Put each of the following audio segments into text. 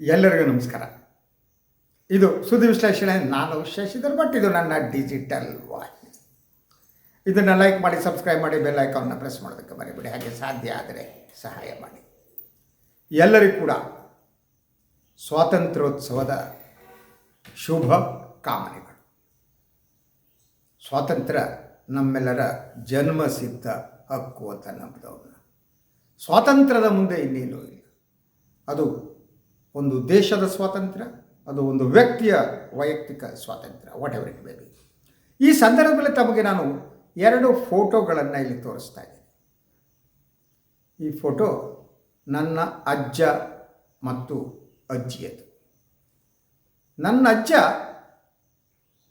ಎಲ್ಲರಿಗೂ ನಮಸ್ಕಾರ. ಇದು ಸುದ್ದಿ ವಿಶ್ಲೇಷಣೆ. ನಾನು ಶಶಿಧರ್ ಬಟ್ ಇದು ನನ್ನ ಡಿಜಿಟಲ್ ವಾಯ್ಸ್ ಇದನ್ನು ಲೈಕ್ ಮಾಡಿ ಸಬ್ಸ್ಕ್ರೈಬ್ ಮಾಡಿ ಬೆಲ್ ಐಕಾನ್ನ ಪ್ರೆಸ್ ಮಾಡೋದಕ್ಕೆ ಮರಿಬೇಡಿ. ಹಾಗೆ ಸಾಧ್ಯ ಆದರೆ ಸಹಾಯ ಮಾಡಿ. ಎಲ್ಲರಿಗೂ ಕೂಡ ಸ್ವಾತಂತ್ರ್ಯೋತ್ಸವದ ಶುಭ ಕಾಮನೆಗಳು. ಸ್ವಾತಂತ್ರ್ಯ ನಮ್ಮೆಲ್ಲರ ಜನ್ಮಸಿದ್ಧ ಹಕ್ಕು ಅಂತ ನಂಬಿದವ್ರನ್ನ. ಸ್ವಾತಂತ್ರ್ಯದ ಮುಂದೆ ಇನ್ನೇನು ಇಲ್ಲ. ಅದು ಒಂದು ದೇಶದ ಸ್ವಾತಂತ್ರ್ಯ, ಅದು ಒಂದು ವ್ಯಕ್ತಿಯ ವೈಯಕ್ತಿಕ ಸ್ವಾತಂತ್ರ್ಯ whatever it may be ಈ ಸಂದರ್ಭದಲ್ಲಿ ತಮಗೆ ನಾನು ಎರಡು ಫೋಟೋಗಳನ್ನು ಇಲ್ಲಿ ತೋರಿಸ್ತಾ ಇದ್ದೀನಿ. ಈ ಫೋಟೋ ನನ್ನ ಅಜ್ಜ ಮತ್ತು ಅಜ್ಜಿಯದು ನನ್ನ ಅಜ್ಜ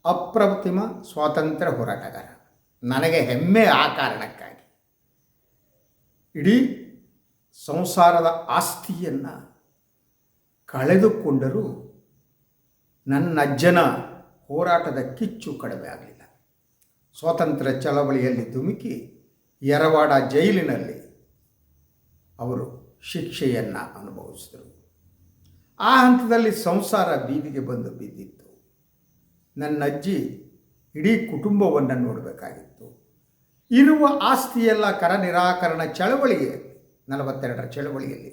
ಅಪ್ರತಿಮ ಸ್ವಾತಂತ್ರ್ಯ ಹೋರಾಟಗಾರ. ನನಗೆ ಹೆಮ್ಮೆ ಆ ಕಾರಣಕ್ಕಾಗಿ. ಇಡೀ ಸಂಸಾರದ ಆಸ್ತಿಯನ್ನು ಕಳೆದುಕೊಂಡರೂ ನನ್ನ ಅಜ್ಜನ ಹೋರಾಟದ ಕಿಚ್ಚು ಕಡಿಮೆ ಆಗಲಿಲ್ಲ. ಸ್ವಾತಂತ್ರ್ಯ ಚಳವಳಿಯಲ್ಲಿ ಧುಮುಕಿ ಯರವಾಡ ಜೈಲಿನಲ್ಲಿ ಅವರು ಶಿಕ್ಷೆಯನ್ನು ಅನುಭವಿಸಿದರು. ಆ ಹಂತದಲ್ಲಿ ಸಂಸಾರ ಬೀದಿಗೆ ಬಂದು ಬಿದ್ದಿತ್ತು. ನನ್ನ ಅಜ್ಜಿ ಇಡೀ ಕುಟುಂಬವನ್ನು ನೋಡಬೇಕಾಗಿತ್ತು. ಇರುವ ಆಸ್ತಿಯೆಲ್ಲ ಕರ ನಿರಾಕರಣ ಚಳವಳಿಗೆ ನಲವತ್ತೆರಡರ ಚಳವಳಿಯಲ್ಲಿ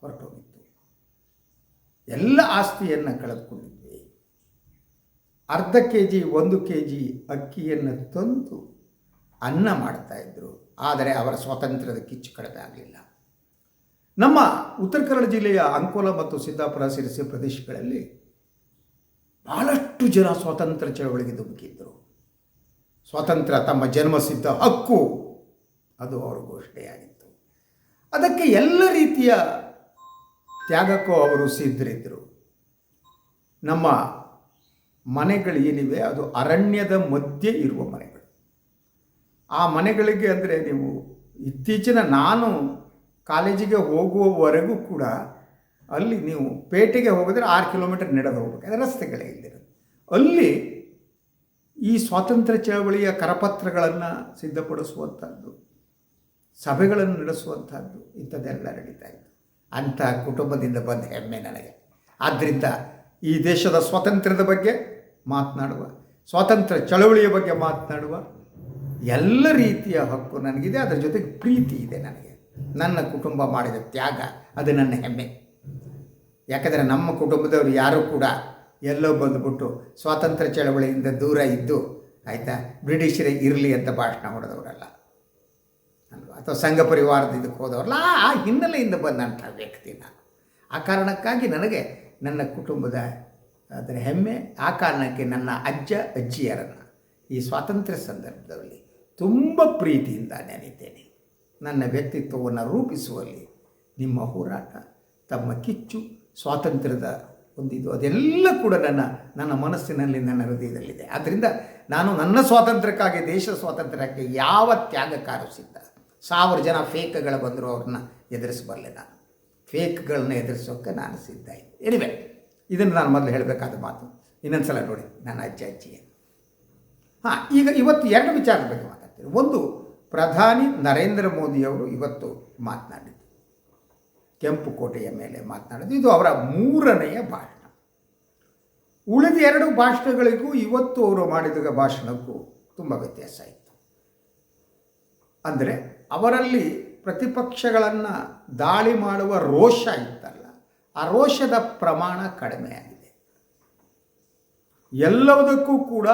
ಹೊರಟೋಗಿತ್ತು. ಎಲ್ಲ ಆಸ್ತಿಯನ್ನು ಕಳೆದುಕೊಂಡಿದ್ವಿ ಅರ್ಧ ಕೆ ಜಿ ಒಂದು ಕೆ ಜಿ ಅಕ್ಕಿಯನ್ನು ತಂದು ಅನ್ನ ಮಾಡ್ತಾಯಿದ್ರು ಆದರೆ ಅವರ ಸ್ವಾತಂತ್ರ್ಯದ ಕಿಚ್ಚು ಕಡಿಮೆ ಆಗಲಿಲ್ಲ. ನಮ್ಮ ಉತ್ತರ ಕನ್ನಡ ಜಿಲ್ಲೆಯ ಅಂಕೋಲ ಮತ್ತು ಸಿದ್ದಾಪುರ ಸಿರಸಿ ಪ್ರದೇಶಗಳಲ್ಲಿ ಬಹಳಷ್ಟು ಜನ ಸ್ವಾತಂತ್ರ್ಯ ಚಳವಳಿಗೆ ಧುಮುಕಿದ್ದರು ಸ್ವಾತಂತ್ರ್ಯ ತಮ್ಮ ಜನ್ಮಸಿದ್ಧ ಹಕ್ಕು, ಅದು ಅವರ ಘೋಷಣೆಯಾಗಿತ್ತು. ಅದಕ್ಕೆ ಎಲ್ಲ ರೀತಿಯ ತ್ಯಾಗಕ್ಕೂ ಅವರು ಸಿದ್ಧರಿದ್ದರು. ನಮ್ಮ ಮನೆಗಳು ಏನಿವೆ, ಅದು ಅರಣ್ಯದ ಮಧ್ಯೆ ಇರುವ ಮನೆಗಳು. ಆ ಮನೆಗಳಿಗೆ ಅಂದರೆ ನೀವು ಇತ್ತೀಚಿನ ನಾನು ಕಾಲೇಜಿಗೆ ಹೋಗುವವರೆಗೂ ಕೂಡ ಅಲ್ಲಿ ನೀವು ಪೇಟೆಗೆ ಹೋಗಿದ್ರೆ ಆರು ಕಿಲೋಮೀಟರ್ ನಡೆದು ಹೋಗ್ಬೇಕು ಅಂದರೆ ರಸ್ತೆಗಳೇ ಇಲ್ಲಿರೋದು. ಅಲ್ಲಿ ಈ ಸ್ವಾತಂತ್ರ್ಯ ಚಳವಳಿಯ ಕರಪತ್ರಗಳನ್ನು ಸಿದ್ಧಪಡಿಸುವಂಥದ್ದು ಸಭೆಗಳನ್ನು ನಡೆಸುವಂಥದ್ದು ಇಂಥದ್ದೆಲ್ಲ ನಡೀತಾ ಇತ್ತು. ಅಂಥ ಕುಟುಂಬದಿಂದ ಬಂದ ಹೆಮ್ಮೆ ನನಗೆ. ಆದ್ದರಿಂದ ಈ ದೇಶದ ಸ್ವಾತಂತ್ರ್ಯದ ಬಗ್ಗೆ ಮಾತನಾಡುವ, ಸ್ವಾತಂತ್ರ್ಯ ಚಳವಳಿಯ ಬಗ್ಗೆ ಮಾತನಾಡುವ ಎಲ್ಲ ರೀತಿಯ ಹಕ್ಕು ನನಗಿದೆ. ಅದರ ಜೊತೆಗೆ ಪ್ರೀತಿ ಇದೆ ನನಗೆ. ನನ್ನ ಕುಟುಂಬ ಮಾಡಿದ ತ್ಯಾಗ, ಅದು ನನ್ನ ಹೆಮ್ಮೆ. ಯಾಕಂದರೆ ನಮ್ಮ ಕುಟುಂಬದವರು ಯಾರೂ ಕೂಡ ಎಲ್ಲೋ ಬಂದುಬಿಟ್ಟು ಸ್ವಾತಂತ್ರ್ಯ ಚಳವಳಿಯಿಂದ ದೂರ ಇದ್ದು, ಆಯಿತಾ, ಬ್ರಿಟಿಷರೇ ಇರಲಿ ಅಂತ ಭಾಷಣ ಹೊಡೆದವರಲ್ಲ. ಅಥವಾ ಸಂಘ ಪರಿವಾರದ ಇದಕ್ಕೆ ಹೋದವ್ರಲ್ಲ, ಆ ಹಿನ್ನೆಲೆಯಿಂದ ಬಂದಂಥ ವ್ಯಕ್ತಿ ನಾನು. ಆ ಕಾರಣಕ್ಕಾಗಿ ನನಗೆ ನನ್ನ ಕುಟುಂಬದ ಅದರ ಹೆಮ್ಮೆ, ಆ ಕಾರಣಕ್ಕೆ ನನ್ನ ಅಜ್ಜ, ಅಜ್ಜಿಯರನ್ನು ಈ ಸ್ವಾತಂತ್ರ್ಯ ಸಂದರ್ಭದಲ್ಲಿ ತುಂಬ ಪ್ರೀತಿಯಿಂದ ನೆನೆತೇನೆ ನನ್ನ ವ್ಯಕ್ತಿತ್ವವನ್ನು ರೂಪಿಸುವಲ್ಲಿ ನಿಮ್ಮ ಹೋರಾಟ, ತಮ್ಮ ಕಿಚ್ಚು, ಸ್ವಾತಂತ್ರ್ಯದ ಒಂದಿದು ಅದೆಲ್ಲ ಕೂಡ ನನ್ನ ನನ್ನ ಮನಸ್ಸಿನಲ್ಲಿ, ನನ್ನ ಹೃದಯದಲ್ಲಿದೆ. ಆದ್ದರಿಂದ ನಾನು ನನ್ನ ಸ್ವಾತಂತ್ರ್ಯಕ್ಕಾಗಿ, ದೇಶ ಸ್ವಾತಂತ್ರ್ಯಕ್ಕೆ ಯಾವ ತ್ಯಾಗ ಸಿದ್ಧ? ಸಾವಿರ ಜನ ಫೇಕ್ಗಳು ಬಂದರೂ ಅವ್ರನ್ನ ಎದುರಿಸಬಲ್ಲೆ ನಾನು ಫೇಕ್ಗಳನ್ನ ಎದುರಿಸೋಕ್ಕೆ ನಾನು ಸಿದ್ಧ ಇದ್ದೆ. ಎನಿವೆ ಇದನ್ನು ನಾನು ಮೊದಲು ಹೇಳಬೇಕಾದ ಮಾತು. ಇನ್ನೊಂದು ಸಲ ನೋಡಿ, ನನ್ನ ಅಜ್ಜ ಅಜ್ಜಿಗೆ ಹಾಂ, ಈಗ ಇವತ್ತು ಎರಡು ವಿಚಾರದ ಬಗ್ಗೆ ಮಾತಾಡ್ತೀನಿ. ಒಂದು, ಪ್ರಧಾನಿ ನರೇಂದ್ರ ಮೋದಿಯವರು ಇವತ್ತು ಮಾತನಾಡಿದ್ದು. ಕೆಂಪು ಕೋಟೆಯ ಮೇಲೆ ಮಾತನಾಡಿದ್ದು. ಇದು ಅವರ ಮೂರನೆಯ ಭಾಷಣ. ಉಳಿದ ಎರಡು ಭಾಷಣಗಳಿಗೂ ಇವತ್ತು ಅವರು ಮಾಡಿದ ಭಾಷಣಕ್ಕೂ ತುಂಬ ವ್ಯತ್ಯಾಸ ಇತ್ತು. ಅಂದರೆ ಅವರಲ್ಲಿ ಪ್ರತಿಪಕ್ಷಗಳನ್ನು ದಾಳಿ ಮಾಡುವ ರೋಷ ಇತ್ತಲ್ಲ, ಆ ರೋಷದ ಪ್ರಮಾಣ ಕಡಿಮೆ ಆಗಿದೆ. ಎಲ್ಲದಕ್ಕೂ ಕೂಡ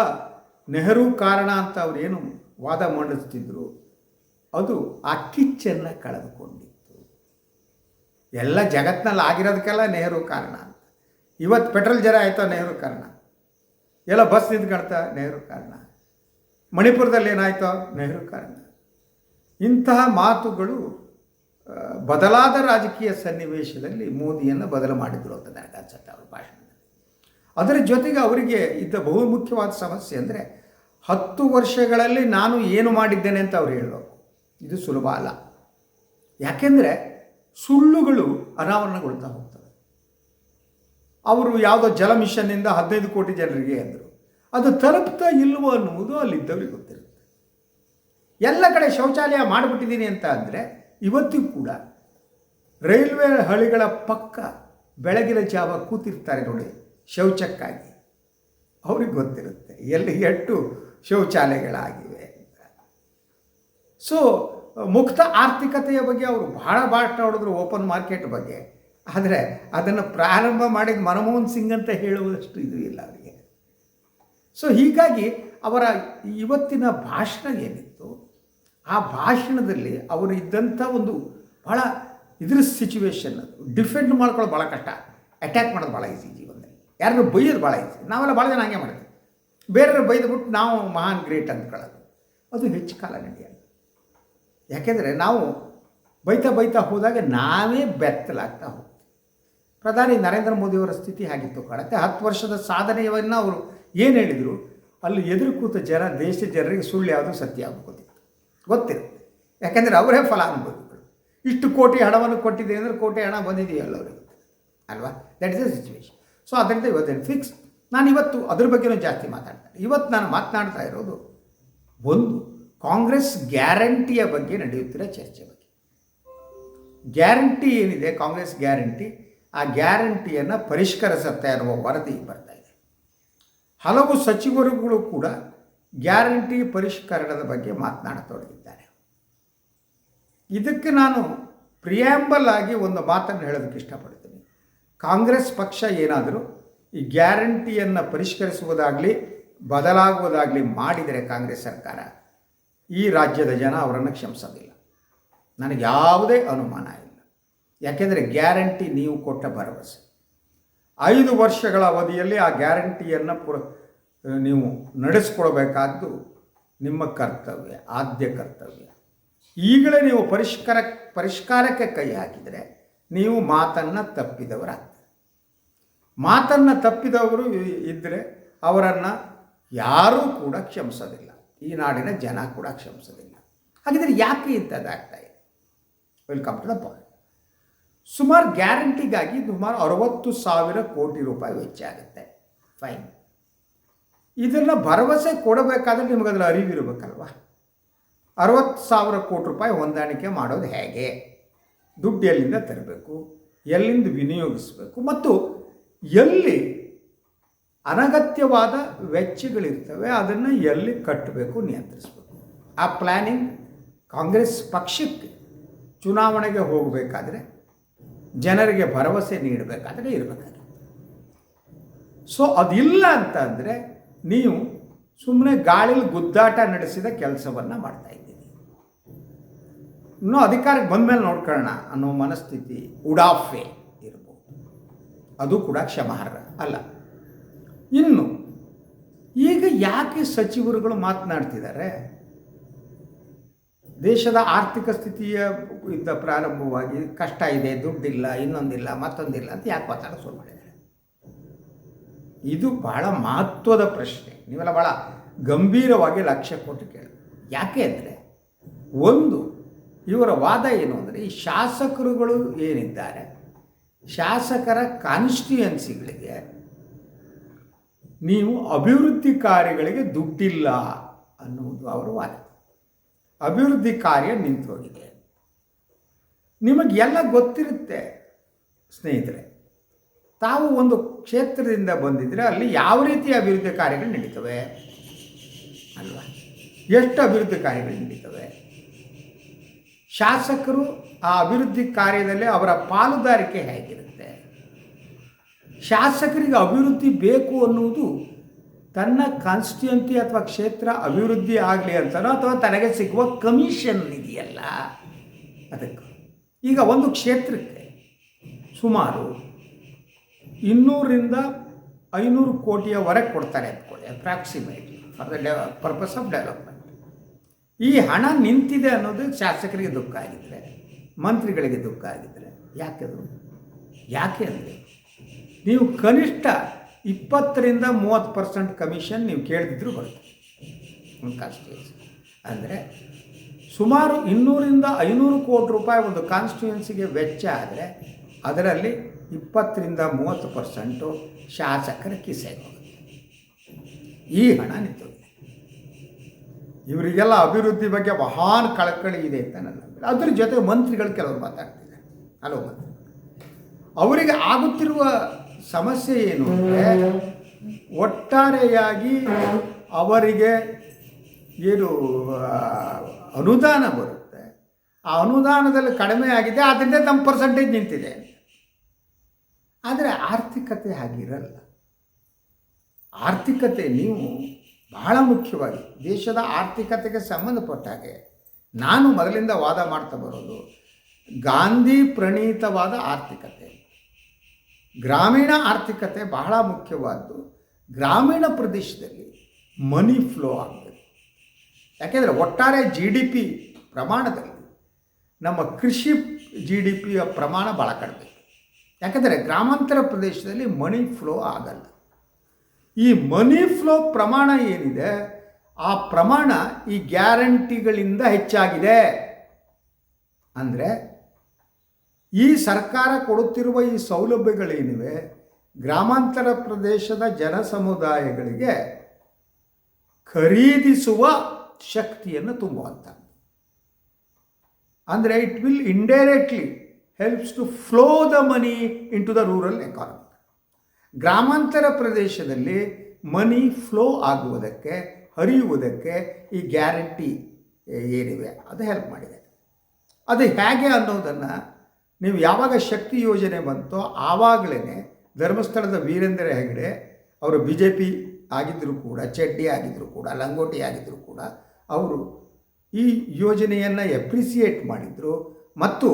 ನೆಹರು ಕಾರಣ ಅಂತ ಅವರೇನು ವಾದ ಮಂಡಿಸ್ತಿದ್ರು, ಅದು ಆ ಕಿಚ್ಚನ್ನು ಕಳೆದುಕೊಂಡಿತ್ತು. ಎಲ್ಲ ಜಗತ್ತಿನಲ್ಲಿ ಆಗಿರೋದಕ್ಕೆಲ್ಲ ನೆಹರು ಕಾರಣ ಅಂತ. ಇವತ್ತು ಪೆಟ್ರೋಲ್ ಜರ ಆಯಿತಾ ನೆಹರು ಕಾರಣ? ಎಲ್ಲ ಬಸ್ ನಿಂತ್ಕೊಳ್ತಾ ನೆಹರು ಕಾರಣ? ಮಣಿಪುರದಲ್ಲಿ ಏನಾಯ್ತೋ? ನೆಹರು ಕಾರಣ. ಇಂತಹ ಮಾತುಗಳು ಬದಲಾದ ರಾಜಕೀಯ ಸನ್ನಿವೇಶದಲ್ಲಿ ಮೋದಿಯನ್ನು ಬದಲು ಮಾಡಿದರು ಅಂತ ನನಗೆ ಅನ್ಸುತ್ತೆ ಅವ್ರ ಭಾಷಣದಲ್ಲಿ. ಅದರ ಜೊತೆಗೆ ಅವರಿಗೆ ಇದ್ದ ಬಹುಮುಖ್ಯವಾದ ಸಮಸ್ಯೆ ಅಂದರೆ, ಹತ್ತು ವರ್ಷಗಳಲ್ಲಿ ನಾನು ಏನು ಮಾಡಿದ್ದೇನೆ ಅಂತ ಅವ್ರು ಹೇಳಬೇಕು. ಇದು ಸುಲಭ ಅಲ್ಲ. ಯಾಕೆಂದರೆ, ಸುಳ್ಳುಗಳು ಅನಾವರಣಗೊಳ್ತಾ ಹೋಗ್ತವೆ. ಅವರು ಯಾವುದೋ ಜಲ ಮಿಷನ್ನಿಂದ ಹದಿನೈದು ಕೋಟಿ ಜನರಿಗೆ ಅಂದರು. ಅದು ತಲುಪ್ತಾ ಇಲ್ವೋ ಅನ್ನುವುದು ಅಲ್ಲಿದ್ದವರಿಗೆ ಗೊತ್ತಿರುತ್ತೆ. ಎಲ್ಲ ಕಡೆ ಶೌಚಾಲಯ ಮಾಡಿಬಿಟ್ಟಿದ್ದೀನಿ ಅಂತ ಅಂದರೆ ಇವತ್ತಿಗೂ ಕೂಡ ರೈಲ್ವೆ ಹಳಿಗಳ ಪಕ್ಕ ಬೆಳಗಿನ ಜಾವ ಕೂತಿರ್ತಾರೆ ನೋಡಿ ಶೌಚಕ್ಕಾಗಿ. ಅವ್ರಿಗೆ ಗೊತ್ತಿರುತ್ತೆ ಎಲ್ಲಿ ಎಷ್ಟು ಶೌಚಾಲಯಗಳಾಗಿವೆ ಅಂತ. ಸೊ ಮುಕ್ತ ಆರ್ಥಿಕತೆಯ ಬಗ್ಗೆ ಅವರು ಬಹಳ ಹೊಡೆದ್ರು ಓಪನ್ ಮಾರ್ಕೆಟ್ ಬಗ್ಗೆ. ಆದರೆ ಅದನ್ನು ಪ್ರಾರಂಭ ಮಾಡಿದ ಮನಮೋಹನ್ ಸಿಂಗ್ ಅಂತ ಹೇಳುವಷ್ಟು ಇದು ಇಲ್ಲ ಅವರಿಗೆ. ಸೊ ಹೀಗಾಗಿ ಅವರ ಇವತ್ತಿನ ಭಾಷಣ ಏನಿತ್ತು ಆ ಭಾಷಣದಲ್ಲಿ ಅವರು ಇದ್ದಂಥ ಒಂದು ಭಾಳ ಇದ್ರ ಸಿಚುವೇಶನ್ ಡಿಫೆಂಡ್ ಮಾಡ್ಕೊಳ್ಳೋದು ಭಾಳ ಕಷ್ಟ. ಅಟ್ಯಾಕ್ ಮಾಡೋದು ಭಾಳ ಈಸಿ ಜೀವನದಲ್ಲಿ. ಯಾರನ್ನು ಬೈಯೋದು ಭಾಳ ಈಸಿ ನಾವೆಲ್ಲ ಭಾಳ ಜನ ಹಾಗೆ ಮಾಡ್ತೀವಿ ಬೇರೆಯವ್ರು ಬೈದ್ಬಿಟ್ಟು ನಾವು ಮಹಾನ್ ಗ್ರೇಟ್ ಅಂದ್ಕೊಳ್ಳೋದು ಅದು ಹೆಚ್ಚು ಕಾಲ ನಡೆಯಲ್ಲ. ಯಾಕೆಂದರೆ ನಾವು ಬೈತಾ ಬೈತಾ ಹೋದಾಗ ನಾವೇ ಬೆತ್ತಲಾಗ್ತಾ ಹೋಗ್ತೀವಿ. ಪ್ರಧಾನಿ ನರೇಂದ್ರ ಮೋದಿಯವರ ಸ್ಥಿತಿ ಹಾಗಿತ್ತು ಕಾಣುತ್ತೆ. ಹತ್ತು ವರ್ಷದ ಸಾಧನೆಯನ್ನು ಅವರು ಏನು ಹೇಳಿದರು? ಅಲ್ಲಿ ಎದುರು ಕೂತ ಜನ ದೇಶದ ಜನರಿಗೆ ಸುಳ್ಳು ಯಾವುದು ಸತ್ಯ ಗೊತ್ತಿತ್ತು ಗೊತ್ತಿರುತ್ತೆ. ಯಾಕೆಂದರೆ ಅವರೇ ಫಲಾನುಭವಿಗಳು ಇಷ್ಟು ಕೋಟಿ ಹಣವನ್ನು ಕೊಟ್ಟಿದೆ ಅಂದರೆ ಕೋಟಿ ಹಣ ಬಂದಿದೆಯಲ್ಲ ಅವರಿಗೆ. ಅಲ್ವಾ? That is the situation so ಅದರಿಂದ ಇವತ್ತೇನು ಫಿಕ್ಸ್ ನಾನು ಇವತ್ತು ಅದ್ರ ಬಗ್ಗೆನೂ ಜಾಸ್ತಿ ಮಾತಾಡ್ತೇನೆ. ಇವತ್ತು ನಾನು ಮಾತನಾಡ್ತಾ ಇರೋದು ಒಂದು, ಕಾಂಗ್ರೆಸ್ ಗ್ಯಾರಂಟಿಯ ಬಗ್ಗೆ ನಡೆಯುತ್ತಿರೋ ಚರ್ಚೆ ಬಗ್ಗೆ. ಗ್ಯಾರಂಟಿ ಏನಿದೆ? ಕಾಂಗ್ರೆಸ್ ಗ್ಯಾರಂಟಿ, ಆ ಗ್ಯಾರಂಟಿಯನ್ನು ಪರಿಷ್ಕರಿಸುತ್ತೆ ಅನ್ನುವ ವರದಿ ಬರ್ತಾ ಇದೆ. ಹಲವು ಸಚಿವರುಗಳು ಕೂಡ ಗ್ಯಾರಂಟಿ ಪರಿಷ್ಕರಣದ ಬಗ್ಗೆ ಮಾತನಾಡತೊಡಗಿದ್ದಾರೆ. ಇದಕ್ಕೆ ನಾನು ಪ್ರಿಯಾಂಬಲ್ ಆಗಿ ಒಂದು ಮಾತನ್ನು ಹೇಳೋದಕ್ಕೆ ಇಷ್ಟಪಡ್ತೀನಿ ಕಾಂಗ್ರೆಸ್ ಪಕ್ಷ ಏನಾದರೂ ಈ ಗ್ಯಾರಂಟಿಯನ್ನು ಪರಿಷ್ಕರಿಸುವುದಾಗಲಿ, ಬದಲಾಗುವುದಾಗಲಿ ಮಾಡಿದರೆ ಕಾಂಗ್ರೆಸ್ ಸರ್ಕಾರ, ಈ ರಾಜ್ಯದ ಜನ ಅವರನ್ನು ಕ್ಷಮಿಸೋದಿಲ್ಲ. ನನಗೆ ಯಾವುದೇ ಅನುಮಾನ ಇಲ್ಲ. ಯಾಕೆಂದರೆ ಗ್ಯಾರಂಟಿ ನೀವು ಕೊಟ್ಟ ಭರವಸೆ. ಐದು ವರ್ಷಗಳ ಅವಧಿಯಲ್ಲಿ ಆ ಗ್ಯಾರಂಟಿಯನ್ನು ಪುರ ನೀವು ನಡೆಸ್ಕೊಳ್ಬೇಕಾದ್ದು ನಿಮ್ಮ ಕರ್ತವ್ಯ, ಆದ್ಯ ಕರ್ತವ್ಯ. ಈಗಲೇ ನೀವು ಪರಿಷ್ಕಾರ, ಪರಿಷ್ಕಾರಕ್ಕೆ ಕೈ ಹಾಕಿದರೆ ನೀವು ಮಾತನ್ನು ತಪ್ಪಿದವರಾಗ್ತಾರೆ. ಮಾತನ್ನು ತಪ್ಪಿದವರು ಇದ್ದರೆ ಅವರನ್ನು ಯಾರೂ ಕೂಡ ಕ್ಷಮಿಸೋದಿಲ್ಲ. ಈ ನಾಡಿನ ಜನ ಕೂಡ ಕ್ಷಮಿಸೋದಿಲ್ಲ. ಹಾಗಿದ್ರೆ ಯಾಕೆ ಇಂಥದ್ದಾಗ್ತಾ ಇದೆ? ವೆಲ್ಕಮ್ ಟು ದ ಪಾಯಿಂಟ್ ಸುಮಾರು ಗ್ಯಾರಂಟಿಗಾಗಿ ಸುಮಾರು ಅರವತ್ತು ಸಾವಿರ ಕೋಟಿ ರೂಪಾಯಿ ವೆಚ್ಚ ಆಗುತ್ತೆ. ಫೈನ್ ಇದನ್ನು ಭರವಸೆ ಕೊಡಬೇಕಾದ್ರೆ ನಿಮಗೆ ಅದರ ಅರಿವಿರಬೇಕಲ್ವ? ಅರವತ್ತು ಸಾವಿರ ಕೋಟಿ ರೂಪಾಯಿ ಹೊಂದಾಣಿಕೆ ಮಾಡೋದು ಹೇಗೆ? ದುಡ್ಡು ಎಲ್ಲಿಂದ ತರಬೇಕು? ಎಲ್ಲಿಂದ ವಿನಿಯೋಗಿಸಬೇಕು? ಮತ್ತು ಎಲ್ಲಿ ಅನಗತ್ಯವಾದ ವೆಚ್ಚಗಳಿರ್ತವೆ, ಅದನ್ನು ಎಲ್ಲಿ ಕಟ್ಟಬೇಕು ನಿಯಂತ್ರಿಸಬೇಕು? ಆ ಪ್ಲ್ಯಾನಿಂಗ್ ಕಾಂಗ್ರೆಸ್ ಪಕ್ಷಕ್ಕೆ ಚುನಾವಣೆಗೆ ಹೋಗಬೇಕಾದ್ರೆ, ಜನರಿಗೆ ಭರವಸೆ ನೀಡಬೇಕಾದ್ರೆ ಇರಬೇಕಾಗುತ್ತೆ. ಸೊ ಅದಿಲ್ಲ ಅಂತ ಅಂದರೆ ನೀವು ಸುಮ್ಮನೆ ಗಾಳಿಲಿ ಗುದ್ದಾಟ ನಡೆಸಿದ ಕೆಲಸವನ್ನು ಮಾಡ್ತಾ ಇದ್ದೀನಿ ಇನ್ನೂ ಅಧಿಕಾರಕ್ಕೆ ಬಂದ ಮೇಲೆ ನೋಡ್ಕೊಳ್ಳೋಣ ಅನ್ನೋ ಮನಸ್ಥಿತಿ ಉಡಾಫೆ ಇರ್ಬೋದು. ಅದು ಕೂಡ ಕ್ಷಮಾರ್ಹ ಅಲ್ಲ. ಇನ್ನು ಈಗ ಯಾಕೆ ಸಚಿವರುಗಳು ಮಾತನಾಡ್ತಿದ್ದಾರೆ? ದೇಶದ ಆರ್ಥಿಕ ಸ್ಥಿತಿಯ ಇದ್ದ ಪ್ರಾರಂಭವಾಗಿ ಕಷ್ಟ ಇದೆ, ದುಡ್ಡಿಲ್ಲ, ಇನ್ನೊಂದಿಲ್ಲ, ಮತ್ತೊಂದಿಲ್ಲ ಅಂತ ಯಾಕೆ ಮಾತಾಡೋ ಶುರು ಮಾಡಿದ್ದಾರೆ ಇದು ಬಹಳ ಮಹತ್ವದ ಪ್ರಶ್ನೆ. ನೀವೆಲ್ಲ ಭಾಳ ಗಂಭೀರವಾಗಿ ಲಕ್ಷ್ಯ ಕೊಟ್ಟು ಕೇಳಿ. ಯಾಕೆ ಅಂದರೆ, ಒಂದು, ಇವರ ವಾದ ಏನು ಅಂದರೆ, ಈ ಶಾಸಕರುಗಳು ಏನಿದ್ದಾರೆ, ಶಾಸಕರ ಕಾನ್ಸ್ಟಿಟ್ಯೂಯನ್ಸಿಗಳಿಗೆ ನೀವು ಅಭಿವೃದ್ಧಿ ಕಾರ್ಯಗಳಿಗೆ ದುಡ್ಡಿಲ್ಲ ಅನ್ನುವುದು ಅವರ ವಾದ. ಅಭಿವೃದ್ಧಿ ಕಾರ್ಯ ನಿಂತು ಹೋಗಿದೆ ನಿಮಗೆಲ್ಲ ಗೊತ್ತಿರುತ್ತೆ, ಸ್ನೇಹಿತರೆ ತಾವು ಒಂದು ಕ್ಷೇತ್ರದಿಂದ ಬಂದಿದ್ದರೆ ಅಲ್ಲಿ ಯಾವ ರೀತಿಯ ಅಭಿವೃದ್ಧಿ ಕಾರ್ಯಗಳು ನಡೀತವೆ? ಅಲ್ವಾ? ಎಷ್ಟು ಅಭಿವೃದ್ಧಿ ಕಾರ್ಯಗಳು ನಡೀತವೆ? ಶಾಸಕರು ಆ ಅಭಿವೃದ್ಧಿ ಕಾರ್ಯದಲ್ಲಿ ಅವರ ಪಾಲುದಾರಿಕೆ ಹೇಗಿರುತ್ತೆ? ಶಾಸಕರಿಗೆ ಅಭಿವೃದ್ಧಿ ಬೇಕು ಅನ್ನುವುದು ತನ್ನ ಕಾನ್ಸ್ಟಿಟ್ಯೂಂಟಿ ಅಥವಾ ಕ್ಷೇತ್ರ ಅಭಿವೃದ್ಧಿ ಆಗಲಿ ಅಂತನೋ ಅಥವಾ ತನಗೆ ಸಿಗುವ ಕಮಿಷನ್ ಇದೆಯಲ್ಲ? ಅದಕ್ಕೆ. ಈಗ ಒಂದು ಕ್ಷೇತ್ರಕ್ಕೆ ಸುಮಾರು ಇನ್ನೂರಿಂದ ಐನೂರು ಕೋಟಿಯವರೆಗೆ ಕೊಡ್ತಾರೆ ಅಂದ್ಕೊಳ್ಳಿ approximately for the purpose of development ಈ ಹಣ ನಿಂತಿದೆ ಅನ್ನೋದು ಶಾಸಕರಿಗೆ ದುಃಖ ಆಗಿದ್ದರೆ ಮಂತ್ರಿಗಳಿಗೆ ದುಃಖ ಆಗಿದ್ದರೆ ಯಾಕೆದು ಯಾಕೆ ಅಂದರೆ, ನೀವು ಕನಿಷ್ಠ ಇಪ್ಪತ್ತರಿಂದ ಮೂವತ್ತು ಪರ್ಸೆಂಟ್ ಕಮಿಷನ್ ನೀವು ಕೇಳಿದ್ರು ಬರುತ್ತೆ. ಕಾನ್ಸ್ಟಿಟ್ಯೂನ್ಸಿ ಅಂದರೆ ಸುಮಾರು ಇನ್ನೂರಿಂದ ಐನೂರು ಕೋಟಿ ರೂಪಾಯಿ ಒಂದು ಕಾನ್ಸ್ಟಿಟ್ಯೂನ್ಸಿಗೆ ವೆಚ್ಚ ಆದರೆ, ಅದರಲ್ಲಿ ಇಪ್ಪತ್ತರಿಂದ ಮೂವತ್ತು ಪರ್ಸೆಂಟು ಶಾಸಕರ ಕಿಸೆಗೆ ಹೋಗುತ್ತೆ ಈ ಹಣ ನಿಂತೋಗಿದೆ. ಇವರಿಗೆಲ್ಲ ಅಭಿವೃದ್ಧಿ ಬಗ್ಗೆ ಮಹಾನ್ ಕಳಕಳಿ ಇದೆ ಅಂತ ನನ್ನ ಅದ್ರ ಜೊತೆ ಮಂತ್ರಿಗಳು ಕೆಲವರು ಮಾತಾಡ್ತಿದ್ದಾರೆ. ಹಲವು ಮಂತ್ರಿ. ಅವರಿಗೆ ಆಗುತ್ತಿರುವ ಸಮಸ್ಯೆ ಏನು ಅಂದರೆ, ಒಟ್ಟಾರೆಯಾಗಿ ಅವರಿಗೆ ಏನು ಅನುದಾನ ಬರುತ್ತೆ. ಆ ಅನುದಾನದಲ್ಲಿ ಕಡಿಮೆ ಆಗಿದೆ ಅದರಿಂದ ನಮ್ಮ ಪರ್ಸೆಂಟೇಜ್ ನಿಂತಿದೆ. ಆದರೆ ಆರ್ಥಿಕತೆ ಹಾಗಿರಲ್ಲ. ಆರ್ಥಿಕತೆ ನೀವು ಬಹಳ ಮುಖ್ಯವಾಗಿ ದೇಶದ ಆರ್ಥಿಕತೆಗೆ ಸಂಬಂಧಪಟ್ಟ ಹಾಗೆ ನಾನು ಮೊದಲಿಂದ ವಾದ ಮಾಡ್ತಾ ಬರೋದು ಗಾಂಧಿ ಪ್ರಣೀತವಾದ ಆರ್ಥಿಕತೆ. ಗ್ರಾಮೀಣ ಆರ್ಥಿಕತೆ ಬಹಳ ಮುಖ್ಯವಾದ್ದು. ಗ್ರಾಮೀಣ ಪ್ರದೇಶದಲ್ಲಿ ಮನಿ ಫ್ಲೋ ಆಗಬೇಕು. ಯಾಕೆಂದರೆ ಒಟ್ಟಾರೆ ಜಿ ಡಿ ಪಿ ಪ್ರಮಾಣದಲ್ಲಿ ನಮ್ಮ ಕೃಷಿ ಜಿ ಡಿ ಪಿಯ ಪ್ರಮಾಣ ಭಾಳ ಕಡಿಮೆ. ಯಾಕೆಂದರೆ ಗ್ರಾಮಾಂತರ ಪ್ರದೇಶದಲ್ಲಿ ಮನಿ ಫ್ಲೋ ಆಗಲ್ಲ. ಈ ಮನಿ ಫ್ಲೋ ಪ್ರಮಾಣ ಏನಿದೆ, ಆ ಪ್ರಮಾಣ ಈ ಗ್ಯಾರಂಟಿಗಳಿಂದ ಹೆಚ್ಚಾಗಿದೆ. ಅಂದರೆ ಈ ಸರ್ಕಾರ ಕೊಡುತ್ತಿರುವ ಈ ಸೌಲಭ್ಯಗಳೇನಿವೆ, ಗ್ರಾಮಾಂತರ ಪ್ರದೇಶದ ಜನ ಸಮುದಾಯಗಳಿಗೆ ಖರೀದಿಸುವ ಶಕ್ತಿಯನ್ನು ತುಂಬುವಂಥ ಅಂದರೆ it will indirectly helps to flow the money into the rural economy ಗ್ರಾಮಾಂತರ ಪ್ರದೇಶದಲ್ಲಿ ಮನಿ ಫ್ಲೋ ಆಗುವುದಕ್ಕೆ, ಹರಿಯುವುದಕ್ಕೆ ಈ ಗ್ಯಾರಂಟಿ ಏನಿವೆ, ಅದು ಹೆಲ್ಪ್ ಮಾಡಿದೆ. ಅದು ಹೇಗೆ ಅನ್ನೋದನ್ನು ನೀವು ಯಾವಾಗ ಶಕ್ತಿ ಯೋಜನೆ ಬಂತೋ ಆವಾಗಲೇ ಧರ್ಮಸ್ಥಳದ ವೀರೇಂದ್ರ ಹೆಗಡೆ ಅವರು ಬಿ ಜೆ ಪಿ ಆಗಿದ್ದರೂ ಕೂಡ, ಚಡ್ಡಿ ಆಗಿದ್ದರೂ ಕೂಡ, ಲಂಗೋಟಿ ಆಗಿದ್ದರೂ ಕೂಡ, ಅವರು ಈ ಯೋಜನೆಯನ್ನು ಎಪ್ರಿಸಿಯೇಟ್ ಮಾಡಿದರು. ಮತ್ತು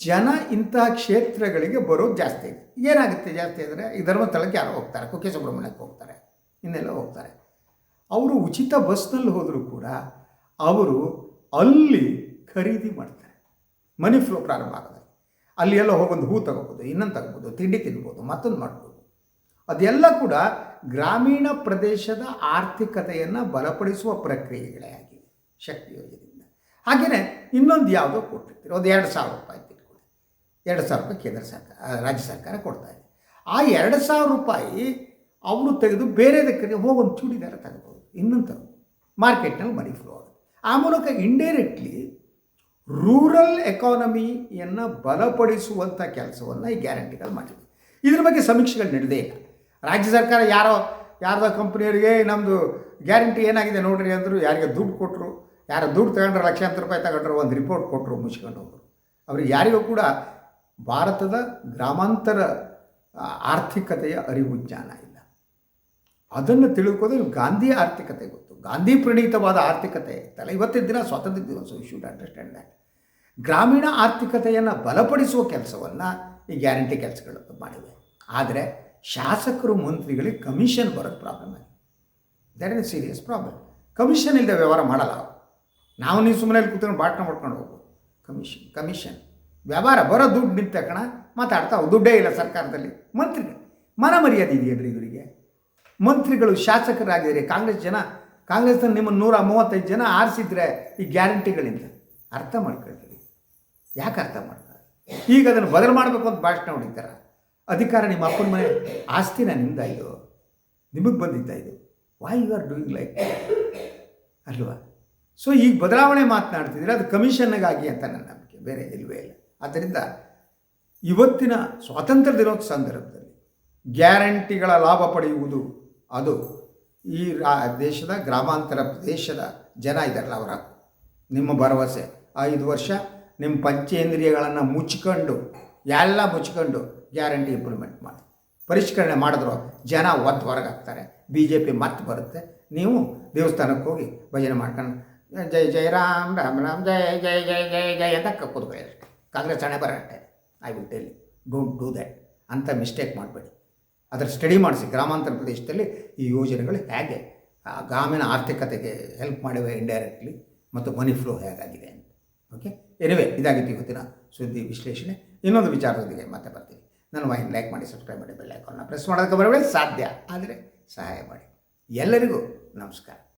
ಜನ ಇಂತಹ ಕ್ಷೇತ್ರಗಳಿಗೆ ಬರೋದು ಜಾಸ್ತಿ ಇದೆ ಏನಾಗುತ್ತೆ ಜಾಸ್ತಿ ಅಂದರೆ ಈ ಧರ್ಮಸ್ಥಳಕ್ಕೆ ಯಾರೋ ಹೋಗ್ತಾರೆ, ಕುಕ್ಕೆ ಸುಬ್ರಹ್ಮಣ್ಯಕ್ಕೆ ಹೋಗ್ತಾರೆ, ಇನ್ನೆಲ್ಲ ಹೋಗ್ತಾರೆ. ಅವರು ಉಚಿತ ಬಸ್ನಲ್ಲಿ ಹೋದರೂ ಕೂಡ ಅವರು ಅಲ್ಲಿ ಖರೀದಿ ಮಾಡ್ತಾರೆ. ಮನಿ ಫ್ಲೋ ಪ್ರಾರಂಭ ಆಗೋದು ಅಲ್ಲಿ ಎಲ್ಲ ಹೋಗೊಂದು ಹೂ ತಗೋಬೋದು, ಇನ್ನೊಂದು ತಗೋಬೋದು, ತಿಂಡಿ ತಿನ್ಬೋದು, ಮತ್ತೊಂದು ಮಾಡ್ಬೋದು. ಅದೆಲ್ಲ ಕೂಡ ಗ್ರಾಮೀಣ ಪ್ರದೇಶದ ಆರ್ಥಿಕತೆಯನ್ನು ಬಲಪಡಿಸುವ ಪ್ರಕ್ರಿಯೆಗಳೇ ಆಗಿವೆ ಶಕ್ತಿ ಯೋಜನೆಯಿಂದ. ಹಾಗೆಯೇ ಇನ್ನೊಂದು ಯಾವುದೋ ಕೊಟ್ಟಿರ್ತೀರಿ, ಒಂದು ಎರಡು ಸಾವಿರ ರೂಪಾಯಿ. ಎರಡು ಸಾವಿರ ರೂಪಾಯಿ ಕೇಂದ್ರ ಸರ್ಕಾರ ರಾಜ್ಯ ಸರ್ಕಾರ ಕೊಡ್ತಾಯಿದೆ ಆ ಎರಡು ಸಾವಿರ ರೂಪಾಯಿ ಅವನು ತೆಗೆದು ಬೇರೆದಕ್ಕೆ ಹೋಗಿ ಒಂದು ಚೂಡಿದಾರ ತಗೋಬೋದು. ಇನ್ನೊಂದು ತಗೋಬೋದು ಮಾರ್ಕೆಟ್ನಲ್ಲಿ ಮನಿ ಫ್ಲೋ ಆಗುತ್ತೆ. ಆ ಮೂಲಕ ಇಂಡೈರೆಕ್ಟ್ಲಿ ರೂರಲ್ ಎಕಾನಮಿಯನ್ನು ಬಲಪಡಿಸುವಂಥ ಕೆಲಸವನ್ನು ಈ ಗ್ಯಾರಂಟಿಗಳು ಮಾಡಿದೆ ಇದ್ರ ಬಗ್ಗೆ ಸಮೀಕ್ಷೆಗಳು ನಡೆದೇ ಇಲ್ಲ. ರಾಜ್ಯ ಸರ್ಕಾರ ಯಾರೋ, ಯಾರ್ದೋ ಕಂಪ್ನಿಯವರಿಗೆ ನಮ್ಮದು ಗ್ಯಾರಂಟಿ ಏನಾಗಿದೆ ನೋಡ್ರಿ ಅಂದರು, ಯಾರಿಗೆ ದುಡ್ಡು ಕೊಟ್ಟರು ಯಾರು ದುಡ್ಡು ತಗೊಂಡ್ರೆ ಲಕ್ಷಾಂತರ ರೂಪಾಯಿ ತಗೊಂಡ್ರು, ಒಂದು ರಿಪೋರ್ಟ್ ಕೊಟ್ಟರು ಮುಚ್ಕೊಂಡು ಹೋದರು. ಅವ್ರಿಗೆ ಯಾರಿಗೂ ಕೂಡ ಭಾರತದ ಗ್ರಾಮಾಂತರ ಆರ್ಥಿಕತೆಯ ಅರಿವು ಜ್ಞಾನ ಇಲ್ಲ. ಅದನ್ನು ತಿಳ್ಕೋದ್ರೆ ಗಾಂಧಿ ಆರ್ಥಿಕತೆ ಗೊತ್ತು. ಗಾಂಧಿ ಪ್ರಣೀತವಾದ ಆರ್ಥಿಕತೆ ಇತ್ತಲ್ಲ. ಇವತ್ತಿನ ದಿನ ಸ್ವಾತಂತ್ರ್ಯ ದಿವಸ ಯು ಶುಡ್ ಅಂಡರ್ಸ್ಟ್ಯಾಂಡ್ ದ್ಯಾಟ್ ಗ್ರಾಮೀಣ ಆರ್ಥಿಕತೆಯನ್ನು ಬಲಪಡಿಸುವ ಕೆಲಸವನ್ನು ಈ ಗ್ಯಾರಂಟಿ ಕೆಲಸಗಳು ಮಾಡಿವೆ. ಆದರೆ ಶಾಸಕರು, ಮಂತ್ರಿಗಳಿಗೆ ಕಮಿಷನ್ ಬರೋದು ಪ್ರಾಬ್ಲಮ್ ಆಗಿದೆ that is serious problem commission ಇಲ್ಲದೆ ವ್ಯವಹಾರ ಮಾಡಲ್ಲ. ನಾವು ನೀವು ಸುಮ್ಮನೆ ಕೂತ್ಕೊಂಡು ಬಾಟ್ನ ಮಾಡ್ಕೊಂಡು ಹೋಗ್ಬೋದು. Commission commission. ವ್ಯವಹಾರ ಬರೋ ದುಡ್ಡು ನಿಂತ ತಕ್ಷಣ ಮಾತಾಡ್ತಾವೆ ದುಡ್ಡೇ ಇಲ್ಲ ಸರ್ಕಾರದಲ್ಲಿ. ಮಂತ್ರಿ ಮನ ಮರ್ಯಾದೆ ಇದೆಯಲ್ರಿ ಇವರಿಗೆ. ಮಂತ್ರಿಗಳು ಶಾಸಕರಾಗಿದ್ದಾರೆ ಕಾಂಗ್ರೆಸ್ ಜನ ಕಾಂಗ್ರೆಸ್ನ ನಿಮ್ಮ ನೂರ ಮೂವತ್ತೈದು ಜನ ಆರಿಸಿದ್ರೆ ಈ ಗ್ಯಾರಂಟಿಗಳಿಂದ ಅರ್ಥ ಮಾಡ್ಕೊಳ್ತೀರಿ. ಯಾಕೆ ಅರ್ಥ ಮಾಡ್ತಾರೆ? ಈಗ ಅದನ್ನು ಬದಲು ಮಾಡಬೇಕು ಅಂತ ಭಾಷಣ ಹೊಡಿತಾರೆ? ಅಧಿಕಾರ ನಿಮ್ಮ ಅಪ್ಪನ ಮನೆ ಆಸ್ತಿನ ನಿಮ್ದ ಇದು? ನಿಮಗೆ ಬಂದಿದ್ದ ಇದು? Why you are doing like ಅಲ್ವಾ? ಸೊ ಈಗ ಬದಲಾವಣೆ ಮಾತನಾಡ್ತಿದ್ರೆ ಅದು ಕಮಿಷನ್ಗಾಗಿ ಅಂತ ನನ್ನ ನಂಬಿಕೆ. ಬೇರೆ ಇಲ್ವೇ ಇಲ್ಲ. ಆದ್ದರಿಂದ ಇವತ್ತಿನ ಸ್ವಾತಂತ್ರ್ಯ ದಿನೋತ್ಸವ ಸಂದರ್ಭದಲ್ಲಿ ಗ್ಯಾರಂಟಿಗಳ ಲಾಭ ಪಡೆಯುವುದು, ಅದು ಈ ರಾ, ದೇಶದ ಗ್ರಾಮಾಂತರ ಪ್ರದೇಶದ ಜನ ಇದ್ದಾರಲ್ಲ ಅವರ. ನಿಮ್ಮ ಭರವಸೆ. ಐದು ವರ್ಷ ನಿಮ್ಮ ಪಂಚೇಂದ್ರಿಯಗಳನ್ನು ಮುಚ್ಕೊಂಡು, ಎಲ್ಲ ಮುಚ್ಕೊಂಡು ಗ್ಯಾರಂಟಿ ಇಂಪ್ಲಿಮೆಂಟ್ ಮಾಡಿ. ಪರಿಷ್ಕರಣೆ ಮಾಡಿದ್ರು ಜನ ಒತ್ತು ಹೊರಗಾಗ್ತಾರೆ ಬಿ ಜೆ ಪಿ ಮತ್ತೆ ಬರುತ್ತೆ. ನೀವು ದೇವಸ್ಥಾನಕ್ಕೆ ಹೋಗಿ ಭಜನೆ ಮಾಡ್ಕೊಂಡು, ಜೈ ಜೈ ರಾಮ್ ರಾಮ್ ರಾಮ್, ಜೈ ಜೈ ಜೈ ಜೈ ಜಯ ಅಂತ ಕೂತ್ಕೊಳ್ಳಿ. ಕಾಂಗ್ರೆಸ್ ಹಣೆ ಬರತ್ತೆ. I will tell don't do that ಅಂತ ಮಿಸ್ಟೇಕ್ ಮಾಡಬೇಡಿ. ಅದರ ಸ್ಟಡಿ ಮಾಡಿಸಿ ಗ್ರಾಮಾಂತರ ಪ್ರದೇಶದಲ್ಲಿ ಈ ಯೋಜನೆಗಳು ಹೇಗೆ ಗ್ರಾಮೀಣ ಆರ್ಥಿಕತೆಗೆ ಹೆಲ್ಪ್ ಮಾಡಿವೆ ಇಂಡೈರೆಕ್ಟ್ಲಿ ಮತ್ತು ಮನಿ ಫ್ಲೋ ಹೇಗಾಗಿದೆ ಅಂತ. ಓಕೆ ಎನಿವೆ ಇದಾಗಿತ್ತು ಇವತ್ತಿನ ಸುದ್ದಿ ವಿಶ್ಲೇಷಣೆ. ಇನ್ನೊಂದು ವಿಚಾರದೊಂದಿಗೆ ಮತ್ತೆ ಬರ್ತೀನಿ. ನನ್ನ ವಾಹಿನಿ ಲೈಕ್ ಮಾಡಿ ಸಬ್ಸ್ಕ್ರೈಬ್ ಮಾಡಿ ಬೆಲ್ ಪ್ರೆಸ್ ಮಾಡೋದಕ್ಕೆ ಬರಬೇಡಿ. ಸಾಧ್ಯ ಆದರೆ ಸಹಾಯ ಮಾಡಿ. ಎಲ್ಲರಿಗೂ ನಮಸ್ಕಾರ.